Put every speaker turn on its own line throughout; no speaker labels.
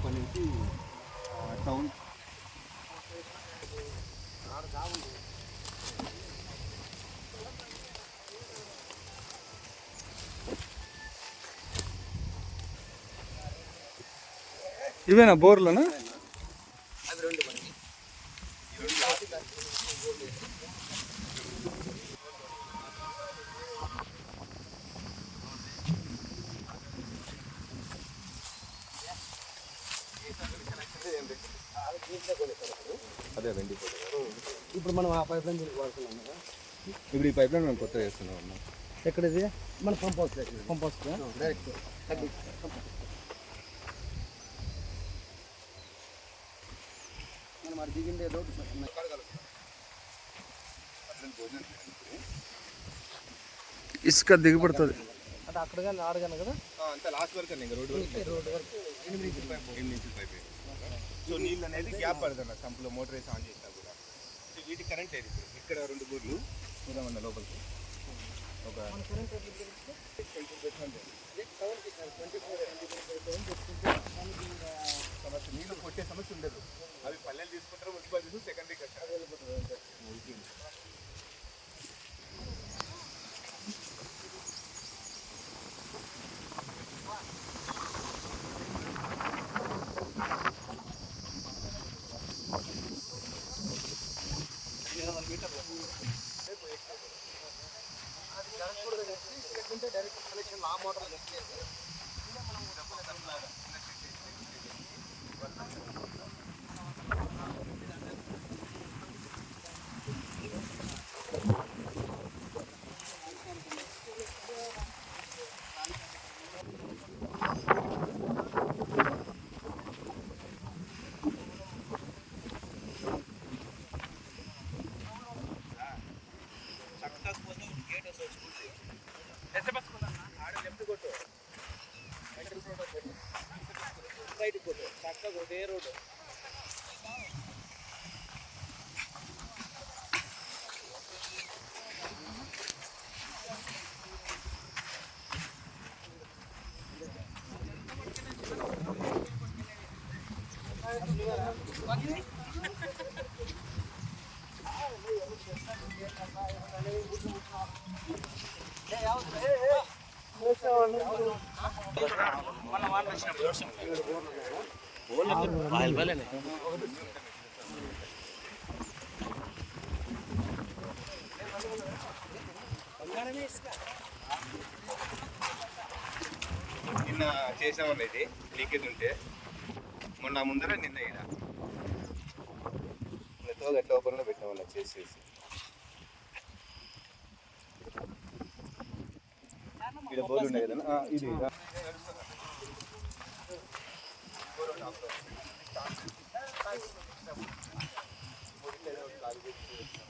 అప్పటి అనేసి టౌన్.
ఇవేనా బోర్లనా?
అదే వెండి
ఇప్పుడు మనం ఆ పైప్ లైన్ దీనికి వాడుతున్నాం కదా.
ఇప్పుడు ఈ పైప్ లైన్ మనం కొత్తగా వేస్తున్నాం అన్న
ఎక్కడిది? మన pump house pump house direct మనం అది దిగిండే రోడ్డు
ఇసుక దిగబడుతుంది
అంటే అక్కడ కానీ ఆడగాను కదా?
అంతా లాస్ట్ వరకు అండి ఇంకా రోడ్డు వరకు.
రోడ్డు వరకు. ఎనిమిది ఇంచుల పైప్.
ఎనిమిది ఇంచుల పైప్. సో నీళ్ళు అనేది గ్యాప్ పడుతుంది సంపులో మోటార్ వేసి ఆన్ చేసినా కూడా. సో వీటి కరెంట్ ఏది ఇప్పుడు. ఇక్కడ రెండు బోర్లు చూద్దామన్న లోపలికి. ఒక సమస్య నీళ్ళు కొట్టే సమస్య ఉండదు.
డైరెక్ట్ తేరుడు మన వాళ్ళు వచ్చినప్పుడు
నిన్న చేసామన్న ఇది లీకేజ్ ఉంటే. మొన్న ముందర నిన్న ఈడ. నెత్తగా ఎట్లా ఓపెన్లో పెట్టామన్న చేసేసి. ఇక్కడ బోర్లు ఉన్నాయి కదా ఆ, ఇది ఆ.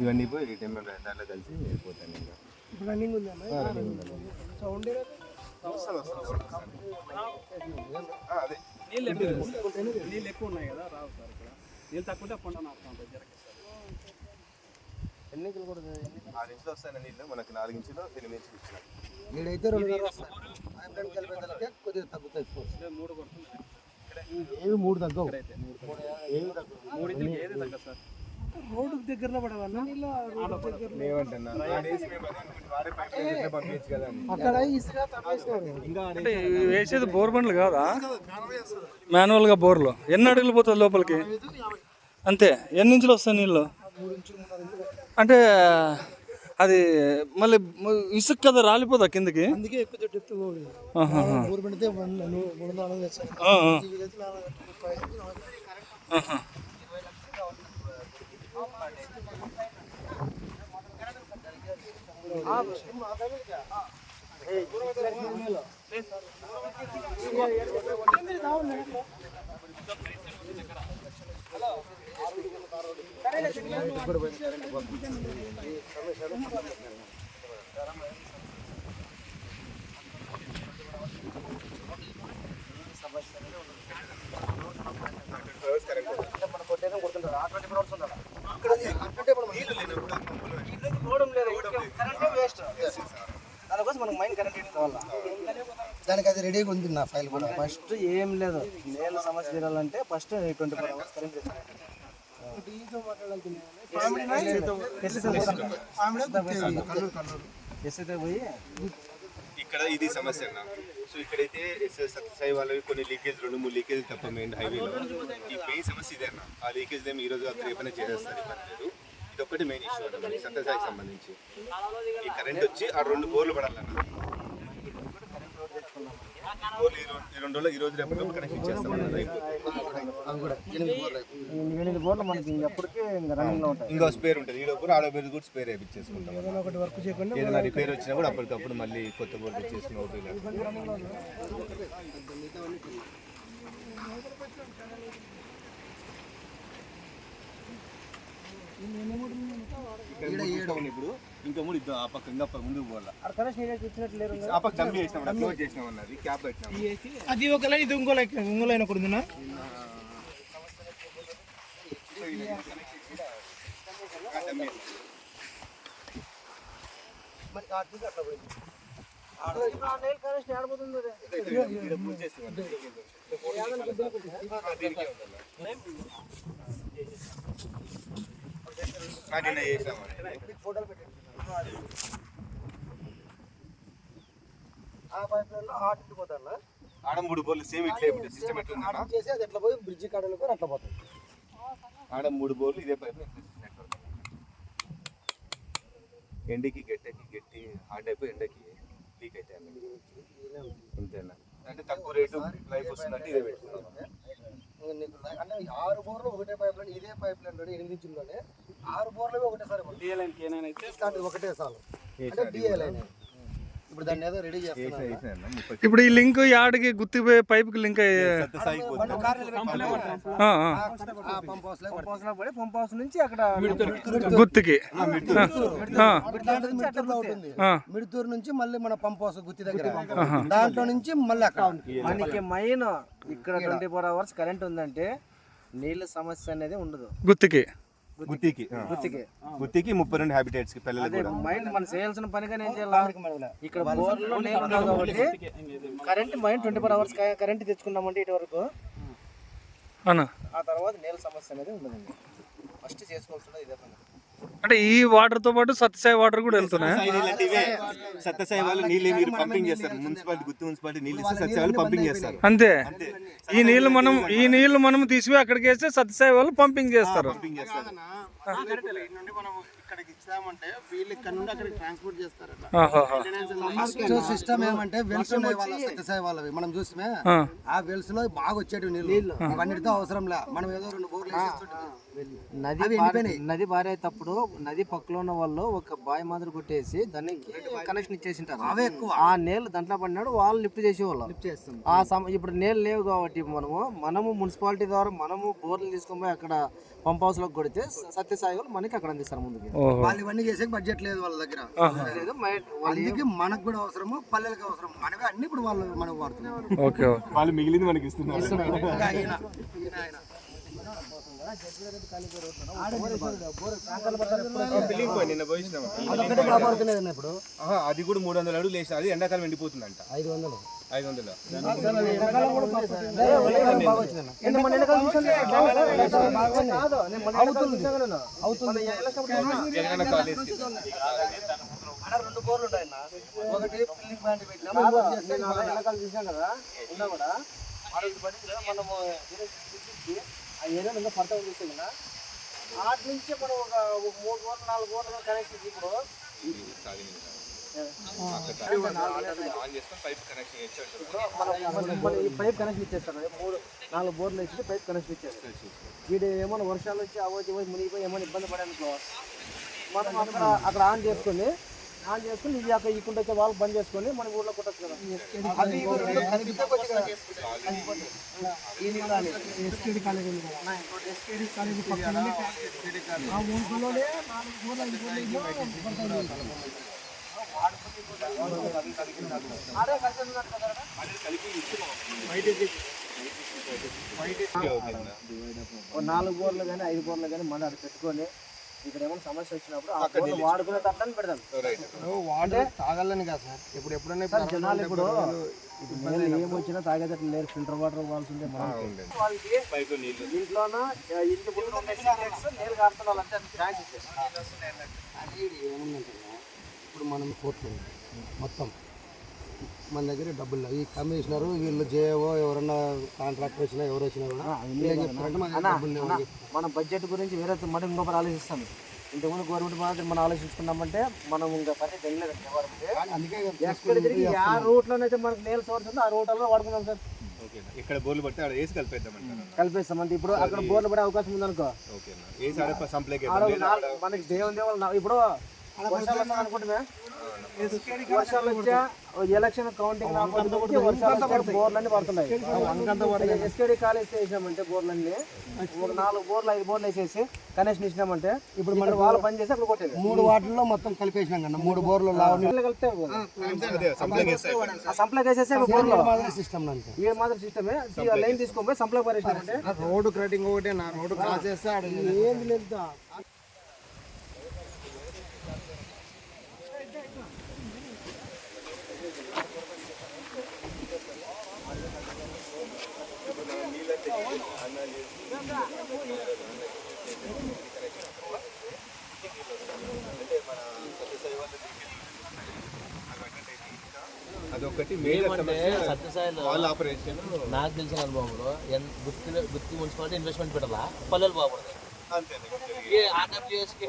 ఇవన్నీ పోయి టెంపర్ దాంట్లో కలిసి పోతాను ఇంకా.
ఇప్పుడు రన్నింగ్ ఉంది. సౌండ్
అదే.
నీళ్ళు ఎక్కువ నీళ్ళు ఎక్కువ ఉన్నాయి కదా రావు సార్ ఇక్కడ. నీళ్ళు తక్కువ ఉంటే పంట నాటుతా ఉంటుంది జరగదు సార్.
ఎన్ని ఇంచులు కూడా
ఆరు ఇంచులు వస్తాయి నీళ్ళు మనకి నాలుగు ఇంచులు ఎనిమిది ఇంచులు ఇచ్చినారు
ఏడైతే రెండున్నర వస్తాయి కొద్దిగా తగ్గుతాయి ఫోర్స్ ఏవి మూడు తగ్గవు. రోడ్డుకి దగ్గరలో పడవన్నా అక్కడ
వేసేది బోర్ బండ్లు కాదా? మాన్యువల్గా బోర్లు. ఎన్ని అడుగులు పోతుంది లోపలికి? అంతే. ఎన్ని ఇంచులు వస్తాయి నీళ్ళు? అంటే అది మళ్ళీ మ- ఇసుక కదా రాలిపోదా కిందకి
అందుకే ఎక్కువ చెట్టు ఎత్తు పోలేదు
ఆహాహా.
ఊరు పెడితే మూడు వందల నాలుగు వేస్తారు
ఆ, ఆ.
ఇదైతే నాలుగు ముప్పై ఐదు, నలభై.
ఆహా.
దానికోసం మనకు మైండ్ కరెంట్ కావాలా దానికి అది రెడీగా ఉంది నా ఫైల్ కూడా. ఫస్ట్ ఏం లేదు. నేను సమస్య తీరాలంటే first twenty four hours current
ఇక్కడ ఇది సమస్య అన్న. సో ఇక్కడైతే ఎస్ఎస్ సత్యసాయి వాళ్ళవి కొన్ని లీకేజ్ రెండు మూడు లీకేజ్ తప్ప మెయిన్ హైవేలో ఈ మెయిన్ సమస్య ఇదే అన్న. ఆ లీకేజ్ ఏమి ఈ రోజు రేపనే చేసేస్తారు పర్లేదు ఇది ఒకటి మెయిన్ ఇష్యూ అన్న సత్యసాయికి సంబంధించి. ఈ కరెంట్ వచ్చి ఆ రెండు బోర్లు పడాలన్న.
ఎనిమిది బోర్లు మనకి ఎప్పటికీ ఇంకా రన్నింగ్లో ఉంటాయి.
ఇంకో స్పేర్ ఉంటుంది. ఈ లోపు ఆడో పేరు కూడా స్పేర్ వేయించేసుకుంటాం.
ఒకటి వర్క్ చేయకుండా
ఏదైనా రిపేర్ వచ్చినా కూడా అప్పటికప్పుడు మళ్ళీ కొత్త బోర్డు ఒకటి ఇప్పుడు ఇంకా మూడు ఇద్దాం. ఆ పక్క ఇంకా ముందుకు పోవాలా? ఆ పక్క చేసినాం క్లోజ్ చేసినాం అన్నది క్యాప్ పెట్టినాం.
అది ఒక లైన్ ఇది ఇంకో లైన్ ఇంకో లైన్ ఒకటి ఉందినా?
నిన్న చేసినాం
ఆ పైప్ హాట్ పోతాను
బోర్లు సేమ్ ఇట్లే సిస్టమ్
చేసి అది ఎట్లా పోయి బ్రిడ్జ్ కాడలకు అట్లా పోతుంది.
బోర్లు ఇదే పైప్ నెట్వర్క్. ఎండికి గట్టెకి గట్టి హార్డ్ అయిపోయి ఎండకి లీక్ అయితే అంతేనా? అంటే తక్కువ రేటు లైఫ్ వస్తుందంటే ఇదే పెట్టుకున్నాం
అంటే ఆరు బోర్లు ఒకటే పైప్ లైన్ ఇదే పైప్ లైన్ ఎనిమిది ఇంచుల్లోనే ఆరు బోర్లు ఒకటేసారి ఇట్లాంటిది ఒకటే చాలు అంటే లైన్ ఇప్పుడు దాన్ని ఏదో రెడీ
ఈ లింక్ యాడికి లింక్ ఆ.
పంప్ హౌస్లో పంప్ హౌస్లో పడి పంప్ హౌస్ నుంచి అక్కడ
గుత్తికి.
మిడ్తూరు నుంచి మళ్ళీ మన పంప్ హౌస్ గుత్తి దగ్గర. దాంట్లో నుంచి మళ్ళీ అక్కడ.
మనకి మెయిన్ ఇక్కడ ట్వంటీ ఫోర్ అవర్స్ కరెంట్ ఉందంటే నీళ్ళ సమస్య అనేది ఉండదు.
గుత్తికి.
గుత్తికి ఆ.
గుర్తికి
గుత్తికి ముప్పై రెండు హ్యాబిటేట్స్కి పిల్లలు
అదే
కూడా.
మైండ్ మనం చేయాల్సిన పనిగా నేను చేయాలి? ఇక్కడ బోర్లో కాబట్టి current mind twenty four hours current తెచ్చుకున్నామంటే ఇటు వరకు.
అన్న
ఆ తర్వాత నీళ్ళ సమస్య అనేది ఉండదండి. ఫస్ట్ చేసుకోవాల్సింది ఇదే పని.
అంటే ఈ వాటర్తో పాటు సత్యసాయి వాటర్ కూడా వెళ్తున్నాయి?
సత్యసాయి నీళ్ళు వాళ్ళు మీరు పంపింగ్ చేస్తారు. మున్సిపాలిటీ గుత్తి మున్సిపాలిటీ నీళ్ళు ఇస్తే సత్యసాయి వాళ్ళు పంపింగ్ చేస్తారు.
అంతే.
అంతే.
ఈ నీళ్ళు మనం ఈ నీళ్ళు మనం తీసిపోయి అక్కడికి వేస్తే సత్యసాయి వాళ్ళు పంపింగ్ చేస్తారు.
పంపింగ్ చేస్తారు.
నుండి మనం ఇక్కడికి ఇచ్చామంటే వీళ్ళు ఇక్కడ నుండి అక్కడికి ట్రాన్స్పోర్ట్ చేస్తారట
ఆహాహా.
ఫస్ట్ సిస్టమ్ ఏమంటే వెల్స్ ఉన్నాయి వాళ్ళ సత్యసాయి వాళ్ళవి. మనం చూసిమే
ఆ.
వెల్స్లో బాగా వచ్చేటివి నీళ్ళు. అవన్నిటితో అవసరం లే. మనం ఏదో రెండు బోర్లు
నది. నది పారేటప్పుడు నది పక్కలో ఉన్న వాళ్ళు ఒక బావి మాదిరి కొట్టేసి దానికి కనెక్షన్ ఇచ్చేసింటారు.
అవే ఎక్కువ.
ఆ నీళ్ళు దాంట్లో పడినాడు వాళ్ళు లిఫ్ట్ చేసేవాళ్ళు. ఆ సమ ఇప్పుడు నీళ్ళు లేవు కాబట్టి మనము మనము మున్సిపాలిటీ ద్వారా మనము బోర్లు తీసుకొని పోయి అక్కడ పంప్ హౌస్లో కొడితే సత్యసాయి వాళ్ళు మనకి అక్కడ అందిస్తారు ముందుకి.
వాళ్ళు ఇవన్నీ చేసే బడ్జెట్ లేదు వాళ్ళ దగ్గర.
లేదు, మై- వాళ్ళు
అందుకే మనకు కూడా అవసరము పల్లెలకు అవసరం మనమే అన్ని ఇప్పుడు వాళ్ళు మనకు వాడుతున్నారు
వాళ్ళు మిగిలింది మనకి ఇస్తున్నారు.
ఇప్పుడు.
అది కూడా మూడు వందల అడుగులు వేసిన అది ఎండాకాలం ఎండిపోతుందంట.
ఐదు వందలు.
ఐదు వందల. కాలేజ్
రెండు బోర్లు ఉంటాయన్న ఒకటి పిల్లింగ్ పెట్టినాము
వెనకాల చూసాం కదా ఉన్నా కూడా. మనము ఏరియా ఇంకా పడతా చూస్తే కదా ఆటి నుంచి మనం ఒక మూడు బోర్లు నాలుగు
పైప్ కనెక్షన్
ఇప్పుడు మనం ఈ పైప్ కనెక్షన్ ఇచ్చేస్తారు మూడు నాలుగు బోర్లు ఇచ్చి పైప్ కనెక్షన్ ఇచ్చారు వీడు ఏమైనా వర్షాలు వచ్చి అవచ్చి పోయి మునిగిపోయి ఏమైనా ఇబ్బంది పడానుకో మనం అక్కడ అక్కడ ఆన్ చేసుకొని ఆన్ చేసుకొని ఇది అక్కడ ఇకుండా వచ్చే వాళ్ళు బంద్ చేసుకొని మన ఊర్లో కొట్టచ్చు కదా.
అది ఈ
కాలేజ్. ఉంది కాలేజ్ పక్కనే ఆ నాలుగు బోర్లు ఐదు బోర్లు ఇవ్వాలి. ఆడే కలిసి ఉన్నారు కదా ఓ నాలుగు బోర్లు కానీ ఐదు బోర్లు కానీ మన అక్కడ పెట్టుకొని ఇక్కడ ఏమైనా సమస్య వచ్చినప్పుడు ఆ బోర్లు వాడుకునే తట్టని పెడదాం.
వాటర్ తాగాలని కాదు సార్. ఇప్పుడు ఎప్పుడైనా
సార్ జనాలు ఇప్పుడు నీళ్ళు ఏం వచ్చినా తాగేటట్లు లేరు. ఫిల్టర్ వాటర్ ఇవ్వాల్సిందే వాళ్ళకి ఇంట్లోన? ఇంటి ముందు నీళ్ళు కాస్తున్నారు అంటే
ఇప్పుడు మనం కోర్టు మొత్తం. మన దగ్గర డబ్బులు లేవు. ఈ కమిషనర్ వీళ్ళు జేఓ ఎవరన్నా కాంట్రాక్టర్ వచ్చినా ఎవరు వచ్చినా కూడా చెప్తారంటే మన దగ్గర డబ్బులు లేవు అని చెప్తారు.
మన బడ్జెట్ గురించి వేరే మనం ఇంకొకరు ఆలోచిస్తాం ఇంతకుముందు గవర్నమెంట్ మాత్రం మనం ఆలోచించుకున్నామంటే మనం ఇంకా పని తెలియదు గవర్నమెంట్
కానీ అందుకే కదా
ఎక్కడ తిరిగి ఆ రూట్లోనైతే మనకు నేల సోర్స్ ఉందో ఆ రూట్లో వాడుకుందాం సార్.
ఓకేనా ఇక్కడ బోర్లు పడితే ఆడ వేసి కలిపేద్దామంటారు?
కలిపేస్తాం అంటే ఇప్పుడు అక్కడ బోర్లు పడే అవకాశం ఉందనుకో.
ఓకేనా వేసి ఆడ సంప్లేకి
ఆడ ఒక నాలుగు- మనకి దేవుని దేవుళ్ళు ఇప్పుడు వర్షాలు వస్తాయి అనుకుంటున్నా వర్షాలు వచ్చా? ఎలక్షన్ కౌంటింగ్ బోర్లన్నీ పడుతున్నాయి. ఎస్కేడి కాలేజ్ వేసామంటే బోర్లన్నీ. ఒక నాలుగు బోర్లు ఐదు బోర్లు వేసేసి కనెక్షన్ ఇచ్చినామంటే ఇప్పుడు మన వాళ్ళు పని చేసి అక్కడ కొట్టేది.
మూడు వాటిల్లో మొత్తం కలిపేసినాం కన్నా మూడు బోర్లు
కలిపితే
సంప్లేకి వేస్తే
ఆ సంప్లై వేసేసి బోర్లో.
మాదిరి సిస్టమ్
ఈ మాత్రం సిస్టమే లైన్ తీసుకొని పోయి సంప్లై పరేసినామంటే
రోడ్డు క్రటింగ్ ఒకటే నా రోడ్డు క్రాస్ చేస్తే
ఏంది లేదు
అదొకటి ఆపరేషన్
నాకు తెలిసిన అనుభవంలో గుత్తి గుత్తి మున్సిపాలిటీ ఇన్వెస్ట్మెంట్ పెట్టాలా? పల్లెలు బాగుపడతాయి
అంతే
ఏ ఆర్డబ్ల్యూఎస్కి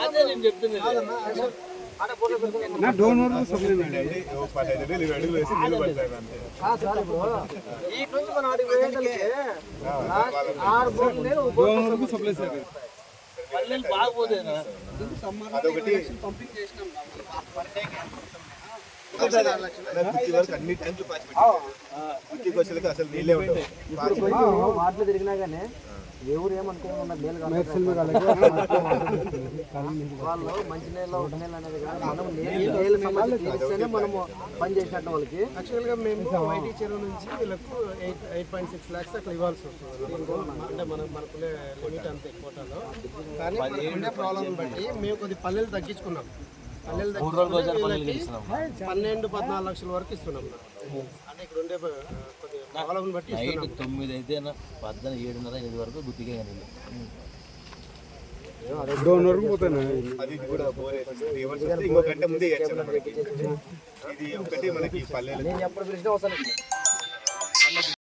అదే నేను
ఓ పదహైదు వేలు అడుగులు వేసి నీళ్ళు పడతాయి అంతే. అదొకటి. అన్ని వచ్చేది అసలు నీళ్ళే ఉండవు.
వాటిలో తిరిగినా కానీ ఎవరు నీళ్ళు వాళ్ళు మంచి నీళ్ళు ఒక నీళ్ళు అనేది కాదు. మనం సమస్య తీరిస్తేనే మనము పని చేసినట్టు వాళ్ళకి.
యాక్చువల్గా మేము వైటీ చెరువు నుంచి వీళ్ళకు eight eight point six lakhs దాకా ఇవ్వాల్సి వస్తుంది. అంటే మన మనకునే లిమిట్ అంతే కోటాలో. కానీ మనకుండే ప్రాబ్లం బట్టి మేము కొద్ది పల్లెలు తగ్గించుకున్నాం. పల్లెలు తగ్గించుకుని వీళ్ళకి పన్నెండు పద్నాలుగు లక్షల వరకు ఇస్తున్నాం. అంటే ఇక్కడ ఉండే
నైట్ తొమ్మిది అయితే పద్దెనిమిది ఏడున్నర ఎనిమిది వరకు గుత్తికే కానీ
అది కూడా ఇంకో గంట ముందే ఇవ్వచ్చు ఇది ఒకటి మనకి పల్లెలు.